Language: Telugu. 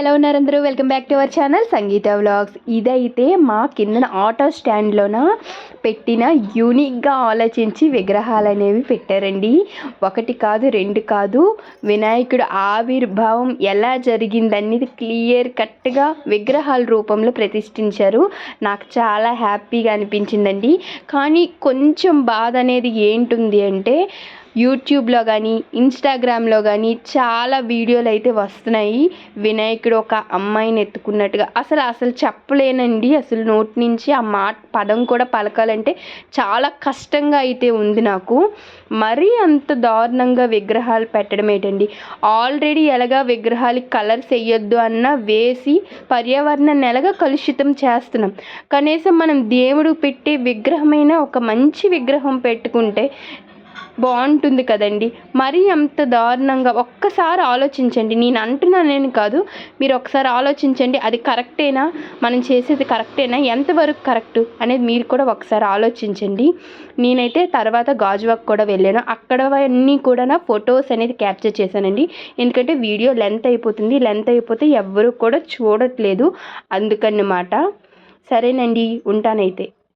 ఎలా ఉన్నారు అందరూ? Welcome back to our channel Sangeetha vlogs ఇదైతే మా కిందన ఆటో స్టాండ్లోన పెట్టిన యూనిక్గా ఆలోచించి విగ్రహాలు అనేవి పెట్టారండి. ఒకటి కాదు రెండు కాదు. వినాయకుడు ఆవిర్భావం ఎలా జరిగిందనేది క్లియర్ కట్గా విగ్రహాల రూపంలో ప్రతిష్ఠించారు. నాకు చాలా హ్యాపీగా అనిపించిందండి. కానీ కొంచెం బాధ అనేది ఏంటుంది అంటే యూట్యూబ్లో కానీ ఇన్స్టాగ్రామ్లో కానీ చాలా వీడియోలు అయితే వస్తున్నాయి. వినాయకుడు ఒక అమ్మాయిని ఎత్తుకున్నట్టుగా. అసలు అసలు చెప్పలేనండి. అసలు నోటి నుంచి ఆ మాట పదం కూడా పలకాలంటే చాలా కష్టంగా అయితే ఉంది నాకు. మరీ అంత దారుణంగా విగ్రహాలు పెట్టడం ఏంటండి? ఆల్రెడీ ఎలాగా విగ్రహాలకి కలర్స్ వేయొద్దు అన్న వేసి పర్యావరణాన్ని ఎలాగా కలుషితం చేస్తున్నాం. కనీసం మనం దేవుడు పెట్టే విగ్రహమైన ఒక మంచి విగ్రహం పెట్టుకుంటే బాగుంటుంది కదండి. మరీ అంత దారుణంగా ఒక్కసారి ఆలోచించండి. నేను అంటున్నానని కాదు. మీరు ఒకసారి ఆలోచించండి. అది కరెక్టేనా? మనం చేసేది కరెక్టేనా? ఎంతవరకు కరెక్ట్? అనేది మీరు కూడా ఒకసారి ఆలోచించండి. నేనైతే తర్వాత గాజువాక్ కూడా వెళ్ళాను. అక్కడ అన్నీ కూడా నా ఫొటోస్ అనేది క్యాప్చర్ చేశానండి. ఎందుకంటే వీడియో లెంత్ అయిపోతుంది. లెంత్ అయిపోతే ఎవ్వరు కూడా చూడట్లేదు. అందుకన్నమాట. సరేనండి. ఉంటానైతే.